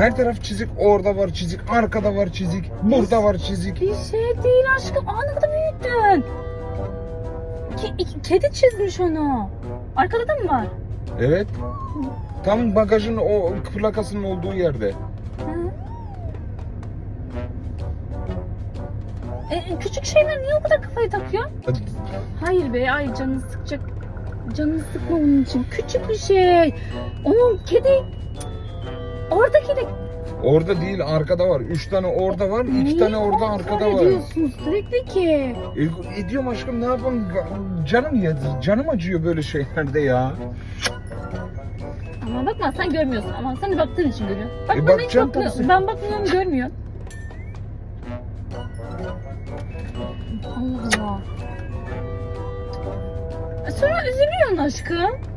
Her taraf çizik. Orada var çizik. Arkada var çizik. Burada var çizik. Bir şey değil aşkım. Kadar büyüttün. İki- kedi çizmiş onu. Arkada da mı var? Evet. Tam bagajın o plakasının olduğu yerde. E, e, küçük şeyler niye o kadar kafayı takıyor? Hayır be ay canını sıkacak. Canını sıkma onun için. Küçük bir şey. Onun kedi oradaki de Orada değil arkada var. Üç tane orada var. iki tane orada kontrol arkada var. ediyorsunuz sürekli ki? E, ediyorum aşkım ne yapalım? Canım ya, canım acıyor böyle şeylerde ya. Ama bakma sen görmüyorsun. Ama sen de baktığın için görüyorsun. E, Bakma ben hiç bakacağım bakmıyorum. tabii. Ben bakmıyorum görmüyorsun. Allah Allah. E, Sonra üzülüyorsun aşkım.